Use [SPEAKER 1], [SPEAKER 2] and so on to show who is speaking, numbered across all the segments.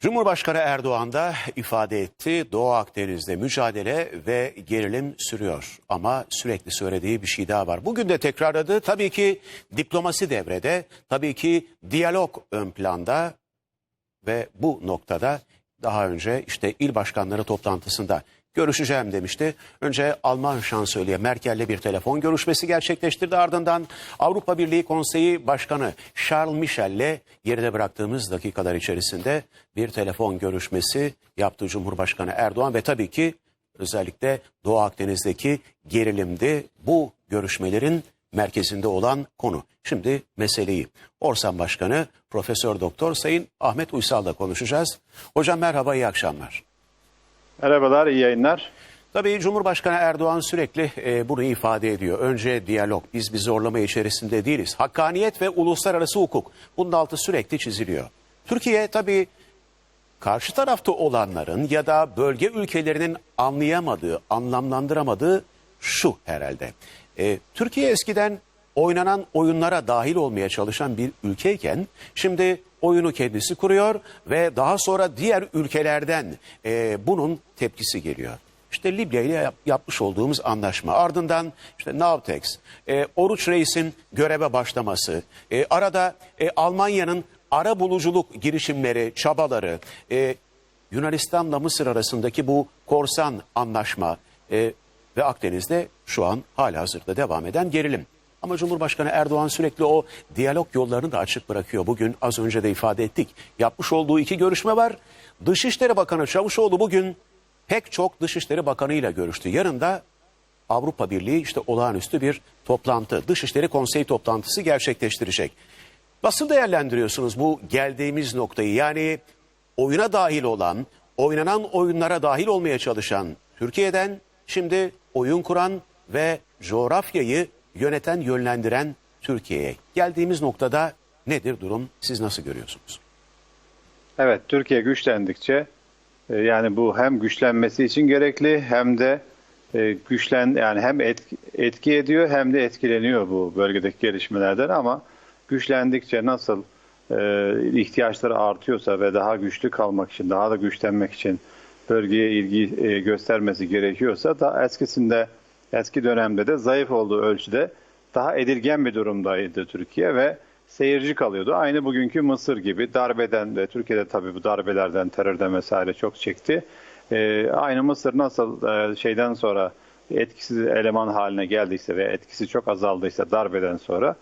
[SPEAKER 1] Cumhurbaşkanı Erdoğan da ifade etti. Doğu Akdeniz'de mücadele ve gerilim sürüyor. Ama sürekli söylediği bir şey daha var. Bugün de tekrarladı. Tabii ki diplomasi devrede, tabii ki diyalog ön planda ve bu noktada daha önce işte il başkanları toplantısında görüşeceğim demişti. Önce Alman şansölye Merkel'le bir telefon görüşmesi gerçekleştirdi. Ardından Avrupa Birliği Konseyi Başkanı Charles Michel'le geride bıraktığımız dakikalar içerisinde bir telefon görüşmesi yaptı Cumhurbaşkanı Erdoğan ve tabii ki özellikle Doğu Akdeniz'deki gerilimdi. Bu görüşmelerin merkezinde olan konu. Şimdi meseleyi Orsan Başkanı Profesör Doktor Sayın Ahmet Uysal'la konuşacağız. Hocam merhaba, iyi akşamlar.
[SPEAKER 2] Merhabalar, iyi yayınlar.
[SPEAKER 1] Tabii Cumhurbaşkanı Erdoğan sürekli e, bunu ifade ediyor. Önce diyalog, biz bir zorlama içerisinde değiliz. Hakkaniyet ve uluslararası hukuk. Bunun altı sürekli çiziliyor. Türkiye tabii karşı tarafta olanların ya da bölge ülkelerinin anlayamadığı, anlamlandıramadığı şu herhalde. E, Türkiye eskiden oynanan oyunlara dahil olmaya çalışan bir ülkeyken şimdi oyunu kendisi kuruyor ve daha sonra diğer ülkelerden e, bunun tepkisi geliyor. İşte Libya ile yap- yapmış olduğumuz anlaşma. Ardından işte Navtex, e, Oruç Reis'in göreve başlaması, e, arada e, Almanya'nın ara buluculuk girişimleri, çabaları, e, Yunanistan'la Mısır arasındaki bu korsan anlaşma e, ve Akdeniz'de şu an hala hazırda devam eden gerilim. Ama Cumhurbaşkanı Erdoğan sürekli o diyalog yollarını da açık bırakıyor. Bugün az önce de ifade ettik. Yapmış olduğu iki görüşme var. Dışişleri Bakanı Çavuşoğlu bugün pek çok Dışişleri Bakanı ile görüştü. Yarın da Avrupa Birliği işte olağanüstü bir toplantı, Dışişleri Konseyi toplantısı gerçekleştirecek. Nasıl değerlendiriyorsunuz bu geldiğimiz noktayı? Yani oyuna dahil olan, oynanan oyunlara dahil olmaya çalışan Türkiye'den şimdi oyun kuran ve coğrafyayı yöneten, yönlendiren Türkiye'ye. Geldiğimiz noktada nedir durum? Siz nasıl görüyorsunuz?
[SPEAKER 2] Evet, Türkiye güçlendikçe e, yani bu hem güçlenmesi için gerekli hem de e, güçlen yani hem etki, ediyor hem de etkileniyor bu bölgedeki gelişmelerden ama güçlendikçe nasıl e, ihtiyaçları artıyorsa ve daha güçlü kalmak için, daha da güçlenmek için bölgeye ilgi göstermesi gerekiyorsa da eskisinde eski dönemde de zayıf olduğu ölçüde daha edilgen bir durumdaydı Türkiye ve seyirci kalıyordu. Aynı bugünkü Mısır gibi darbeden de Türkiye'de tabii bu darbelerden, terörden vesaire çok çekti. Ee, aynı Mısır nasıl e, şeyden sonra etkisiz eleman haline geldiyse ve etkisi çok azaldıysa darbeden sonra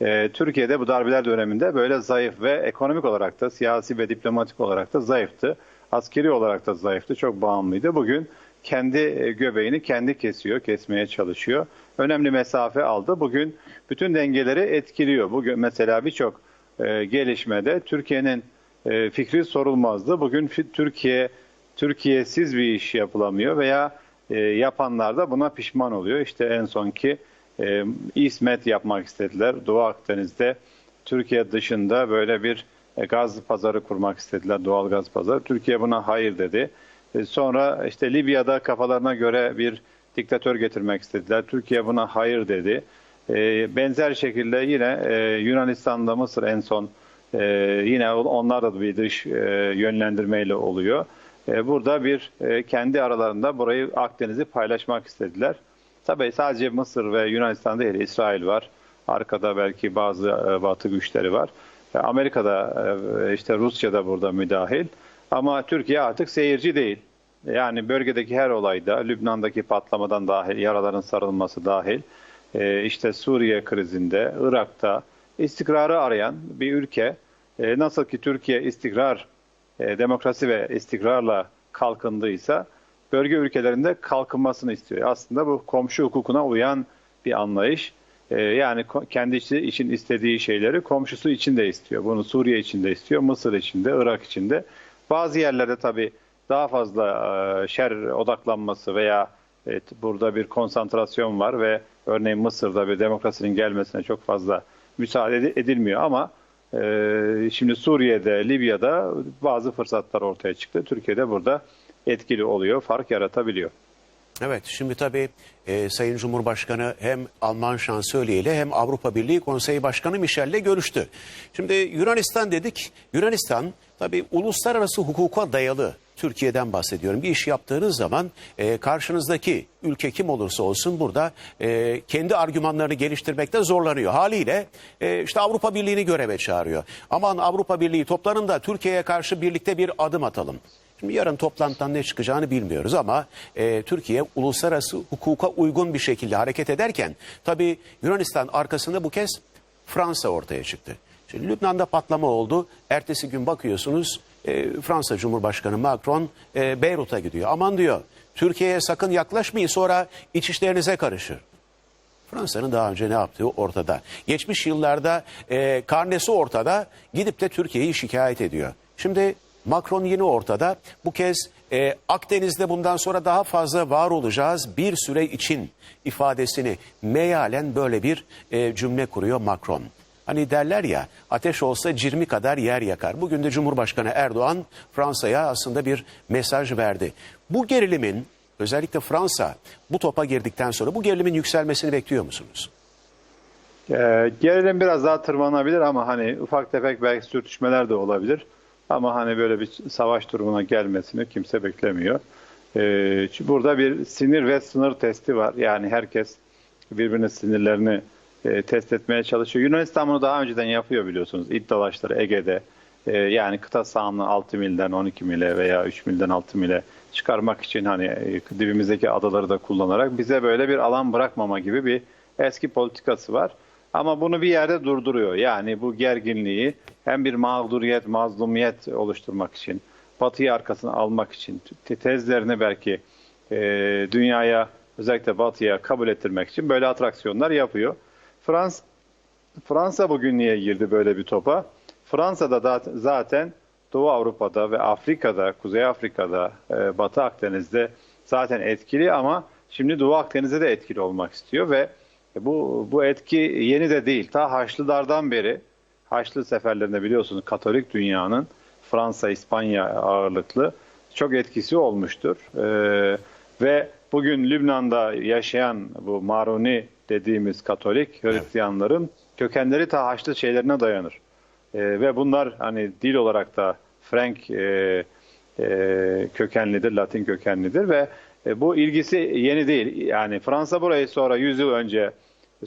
[SPEAKER 2] e, Türkiye'de bu darbeler döneminde böyle zayıf ve ekonomik olarak da siyasi ve diplomatik olarak da zayıftı. Askeri olarak da zayıftı, çok bağımlıydı. Bugün kendi e, göbeğini kendi kesiyor, kesmeye çalışıyor. Önemli mesafe aldı. Bugün bütün dengeleri etkiliyor. Bugün mesela birçok e, gelişmede Türkiye'nin e, fikri sorulmazdı. Bugün Türkiye Türkiye'siz bir iş yapılamıyor veya yapanlar da buna pişman oluyor. İşte en sonki İsmet yapmak istediler. Doğu Akdeniz'de Türkiye dışında böyle bir gaz pazarı kurmak istediler, doğal gaz pazarı. Türkiye buna hayır dedi. E, Sonra işte Libya'da kafalarına göre bir diktatör getirmek istediler. Türkiye buna hayır dedi. E, Benzer şekilde yine e, Yunanistan'da Mısır en son yine onlar da bir dış yönlendirmeyle oluyor. Burada bir kendi aralarında burayı Akdeniz'i paylaşmak istediler. Tabii sadece Mısır ve Yunanistan değil, İsrail var. Arkada belki bazı batı güçleri var. Amerika'da işte Rusya da burada müdahil. Ama Türkiye artık seyirci değil. Yani bölgedeki her olayda, Lübnan'daki patlamadan dahil, yaraların sarılması dahil, e, işte Suriye krizinde, Irak'ta istikrarı arayan bir ülke. E, Nasıl ki Türkiye istikrar, e, demokrasi ve istikrarla kalkındıysa, bölge ülkelerinde kalkınmasını istiyor. Aslında bu komşu hukukuna uyan bir anlayış. Yani kendisi için istediği şeyleri komşusu için de istiyor. Bunu Suriye için de istiyor, Mısır için de, Irak için de. Bazı yerlerde tabii daha fazla e, şer odaklanması veya evet, burada bir konsantrasyon var ve örneğin Mısır'da bir demokrasinin gelmesine çok fazla müsaade edi- edilmiyor ama e, şimdi Suriye'de, Libya'da bazı fırsatlar ortaya çıktı. Türkiye'de burada etkili oluyor, fark yaratabiliyor.
[SPEAKER 1] Evet şimdi tabii e, Sayın Cumhurbaşkanı hem Alman şansölyeyle hem Avrupa Birliği Konseyi Başkanı Michel'le görüştü. Şimdi Yunanistan dedik. Yunanistan tabii uluslararası hukuka dayalı Türkiye'den bahsediyorum. Bir iş yaptığınız zaman e, karşınızdaki ülke kim olursa olsun burada e, kendi argümanlarını geliştirmekte zorlanıyor. Haliyle e, işte Avrupa Birliği'ni göreve çağırıyor. Aman Avrupa Birliği toplanın da Türkiye'ye karşı birlikte bir adım atalım. Yarın toplantıdan ne çıkacağını bilmiyoruz ama e, Türkiye uluslararası hukuka uygun bir şekilde hareket ederken tabii Yunanistan arkasında bu kez Fransa ortaya çıktı. Şimdi Lübnan'da patlama oldu. Ertesi gün bakıyorsunuz e, Fransa Cumhurbaşkanı Macron e, Beyrut'a gidiyor. Aman diyor Türkiye'ye sakın yaklaşmayın sonra iç işlerinize karışır. Fransa'nın daha önce ne yaptığı ortada. Geçmiş yıllarda e, karnesi ortada gidip de Türkiye'yi şikayet ediyor. Şimdi Macron yine ortada. Bu kez e, Akdeniz'de bundan sonra daha fazla var olacağız bir süre için ifadesini meyalen böyle bir e, cümle kuruyor Macron. Hani derler ya ateş olsa cirmi kadar yer yakar. Bugün de Cumhurbaşkanı Erdoğan Fransa'ya aslında bir mesaj verdi. Bu gerilimin özellikle Fransa bu topa girdikten sonra bu gerilimin yükselmesini bekliyor musunuz?
[SPEAKER 2] Ee, gerilim biraz daha tırmanabilir ama hani ufak tefek belki sürtüşmeler de olabilir. Ama hani böyle bir savaş durumuna gelmesini kimse beklemiyor. Ee, burada bir sinir ve sınır testi var. Yani herkes birbirinin sinirlerini e, test etmeye çalışıyor. Yunanistan bunu daha önceden yapıyor biliyorsunuz. İt dalaşları Ege'de. e, yani kıta sahanlığı 6 milden 12 mile veya 3 milden 6 mile çıkarmak için hani e, dibimizdeki adaları da kullanarak bize böyle bir alan bırakmama gibi bir eski politikası var. Ama bunu bir yerde durduruyor. Yani bu gerginliği hem bir mağduriyet, mazlumiyet oluşturmak için, Batı'yı arkasına almak için, te- tezlerini belki e, dünyaya, özellikle Batı'ya kabul ettirmek için böyle atraksiyonlar yapıyor. Frans, Fransa bugün niye girdi böyle bir topa? Fransa'da da zaten Doğu Avrupa'da ve Afrika'da, Kuzey Afrika'da, e, Batı Akdeniz'de zaten etkili ama şimdi Doğu Akdeniz'de de etkili olmak istiyor ve bu bu etki yeni de değil. Ta Haçlılardan beri Haçlı seferlerinde biliyorsunuz Katolik dünyanın Fransa, İspanya ağırlıklı çok etkisi olmuştur. Ee, ve bugün Lübnan'da yaşayan bu Maruni dediğimiz Katolik Hristiyanların kökenleri ta Haçlı şeylerine dayanır. Ee, ve bunlar hani dil olarak da Frank e, e, kökenlidir, Latin kökenlidir ve e, bu ilgisi yeni değil. Yani Fransa burayı sonra 100 yıl önce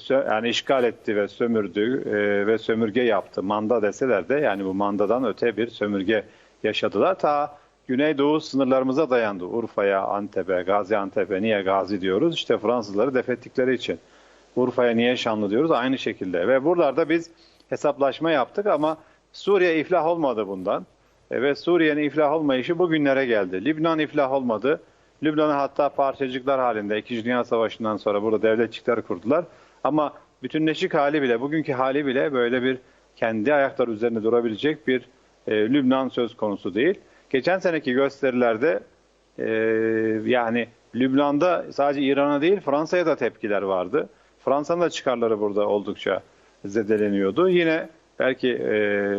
[SPEAKER 2] yani işgal etti ve sömürdü e, ve sömürge yaptı. Manda deseler de yani bu mandadan öte bir sömürge yaşadılar. Ta Güneydoğu sınırlarımıza dayandı. Urfa'ya, Antep'e, Gaziantep'e niye Gazi diyoruz? İşte Fransızları defettikleri için. Urfa'ya niye Şanlı diyoruz? Aynı şekilde. Ve buralarda biz hesaplaşma yaptık ama Suriye iflah olmadı bundan. E, ve Suriye'nin iflah olmayışı bugünlere geldi. Lübnan iflah olmadı. Lübnan'ı hatta parçacıklar halinde 2. Dünya Savaşı'ndan sonra burada devletçikler kurdular. Ama bütünleşik hali bile, bugünkü hali bile böyle bir kendi ayakları üzerinde durabilecek bir e, Lübnan söz konusu değil. Geçen seneki gösterilerde e, yani Lübnan'da sadece İran'a değil Fransa'ya da tepkiler vardı. Fransa'nın da çıkarları burada oldukça zedeleniyordu. Yine belki e,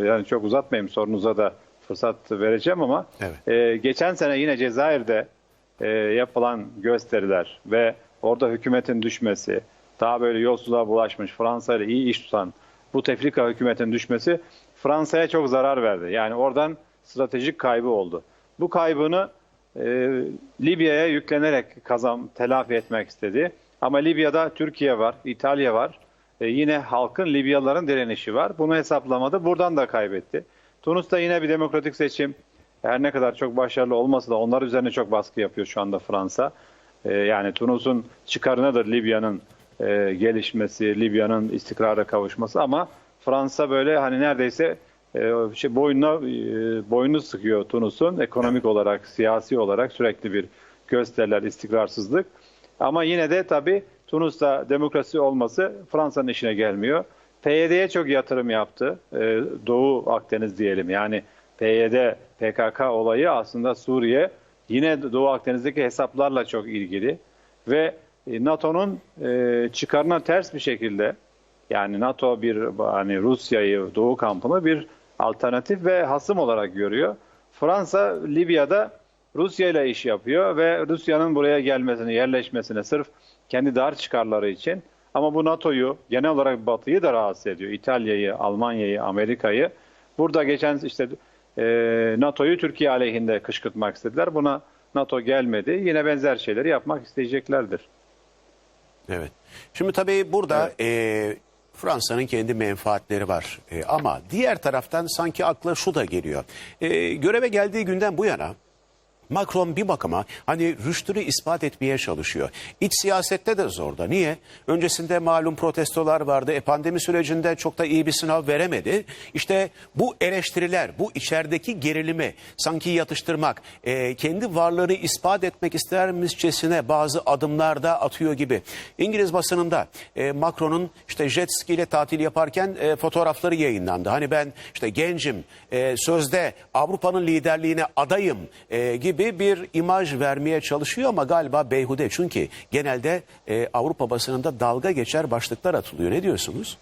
[SPEAKER 2] yani çok uzatmayayım sorunuza da fırsat vereceğim ama
[SPEAKER 1] Evet.
[SPEAKER 2] e, geçen sene yine Cezayir'de e, yapılan gösteriler ve orada hükümetin düşmesi, daha böyle yolsuzluğa bulaşmış Fransa ile iyi iş tutan bu tefrika hükümetin düşmesi Fransa'ya çok zarar verdi. Yani oradan stratejik kaybı oldu. Bu kaybını e, Libya'ya yüklenerek kazan telafi etmek istedi. Ama Libya'da Türkiye var, İtalya var. E, yine halkın Libyalıların direnişi var. Bunu hesaplamadı. Buradan da kaybetti. Tunus'ta yine bir demokratik seçim. Her ne kadar çok başarılı olmasa da onlar üzerine çok baskı yapıyor şu anda Fransa. E, yani Tunus'un çıkarınadır Libya'nın e, gelişmesi, Libya'nın istikrara kavuşması ama Fransa böyle hani neredeyse e, şey boynuna e, boynunu sıkıyor Tunus'un ekonomik olarak, siyasi olarak sürekli bir gösteriler, istikrarsızlık. Ama yine de tabii Tunus'ta demokrasi olması Fransa'nın işine gelmiyor. PYD'ye çok yatırım yaptı. E, Doğu Akdeniz diyelim. Yani PYD, PKK olayı aslında Suriye yine Doğu Akdeniz'deki hesaplarla çok ilgili. Ve e, NATO'nun e, çıkarına ters bir şekilde yani NATO bir hani Rusya'yı Doğu kampını bir alternatif ve hasım olarak görüyor. Fransa Libya'da Rusya ile iş yapıyor ve Rusya'nın buraya gelmesini, yerleşmesine sırf kendi dar çıkarları için ama bu NATO'yu genel olarak Batı'yı da rahatsız ediyor. İtalya'yı, Almanya'yı, Amerika'yı. Burada geçen işte e, NATO'yu Türkiye aleyhinde kışkırtmak istediler. Buna NATO gelmedi. Yine benzer şeyleri yapmak isteyeceklerdir.
[SPEAKER 1] Evet. Şimdi tabii burada e, Fransa'nın kendi menfaatleri var. E, ama diğer taraftan sanki akla şu da geliyor. E, göreve geldiği günden bu yana Macron bir bakıma hani rüştünü ispat etmeye çalışıyor. İç siyasette de zorda. Niye? Öncesinde malum protestolar vardı. E, pandemi sürecinde çok da iyi bir sınav veremedi. İşte bu eleştiriler, bu içerideki gerilimi sanki yatıştırmak, e, kendi varlığını ispat etmek istermişçesine bazı adımlarda atıyor gibi. İngiliz basınında e, Macron'un işte jet ski ile tatil yaparken e, fotoğrafları yayınlandı. Hani ben işte gencim, e, sözde Avrupa'nın liderliğine adayım e, gibi bir imaj vermeye çalışıyor ama galiba beyhude. Çünkü genelde e, Avrupa basınında dalga geçer başlıklar atılıyor. Ne diyorsunuz?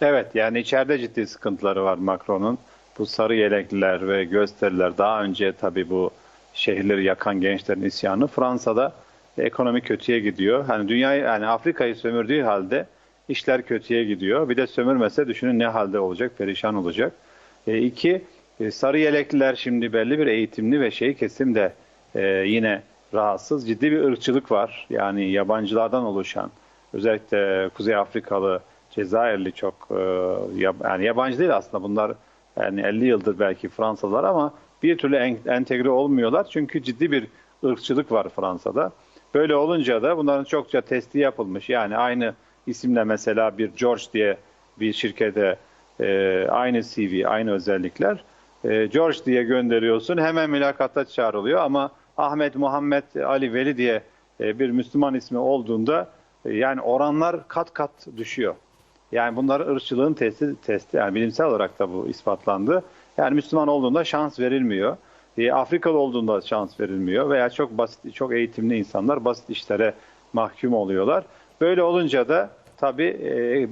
[SPEAKER 2] Evet yani içeride ciddi sıkıntıları var Macron'un. Bu sarı yelekliler ve gösteriler daha önce tabii bu şehirleri yakan gençlerin isyanı Fransa'da ekonomi kötüye gidiyor. Hani dünyayı yani Afrika'yı sömürdüğü halde işler kötüye gidiyor. Bir de sömürmese düşünün ne halde olacak, perişan olacak. E, iki, e, sarı yelekliler şimdi belli bir eğitimli ve şey kesim de e, yine rahatsız. Ciddi bir ırkçılık var. Yani yabancılardan oluşan özellikle Kuzey Afrikalı, Cezayirli çok e, yani yabancı değil aslında bunlar yani 50 yıldır belki Fransalılar ama bir türlü en- entegre olmuyorlar çünkü ciddi bir ırkçılık var Fransa'da. Böyle olunca da bunların çokça testi yapılmış. Yani aynı isimle mesela bir George diye bir şirkete e, aynı CV, aynı özellikler. E, George diye gönderiyorsun hemen mülakata çağrılıyor ama Ahmet, Muhammed, Ali, Veli diye e, bir Müslüman ismi olduğunda e, yani oranlar kat kat düşüyor. Yani bunlar ırkçılığın testi, testi yani bilimsel olarak da bu ispatlandı. Yani Müslüman olduğunda şans verilmiyor. Afrikalı olduğunda şans verilmiyor veya çok basit, çok eğitimli insanlar basit işlere mahkum oluyorlar. Böyle olunca da tabii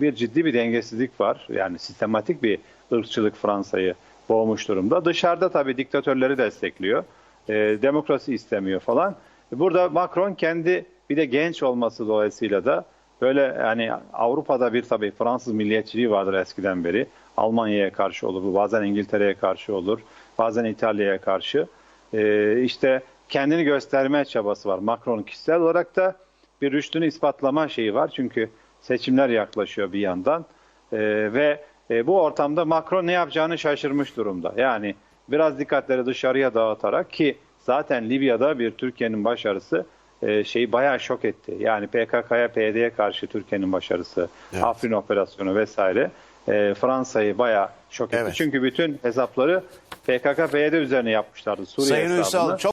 [SPEAKER 2] bir ciddi bir dengesizlik var. Yani sistematik bir ırkçılık Fransa'yı boğmuş durumda. Dışarıda tabii diktatörleri destekliyor. E, demokrasi istemiyor falan. Burada Macron kendi bir de genç olması dolayısıyla da böyle yani Avrupa'da bir tabii Fransız milliyetçiliği vardır eskiden beri. Almanya'ya karşı olur, bazen İngiltere'ye karşı olur, bazen İtalya'ya karşı. E, işte kendini gösterme çabası var. Macron kişisel olarak da bir rüştünü ispatlama şeyi var. Çünkü seçimler yaklaşıyor bir yandan. E, ve e, bu ortamda Macron ne yapacağını şaşırmış durumda. Yani biraz dikkatleri dışarıya dağıtarak ki zaten Libya'da bir Türkiye'nin başarısı e, şeyi bayağı şok etti. Yani PKK'ya, PYD'ye karşı Türkiye'nin başarısı,
[SPEAKER 1] Evet.
[SPEAKER 2] Afrin operasyonu vesaire e, Fransa'yı bayağı şok etti.
[SPEAKER 1] Evet.
[SPEAKER 2] Çünkü bütün hesapları PKK, PYD üzerine yapmışlardı. Suriye
[SPEAKER 1] Sayın
[SPEAKER 2] hesabını.
[SPEAKER 1] Ünsal çok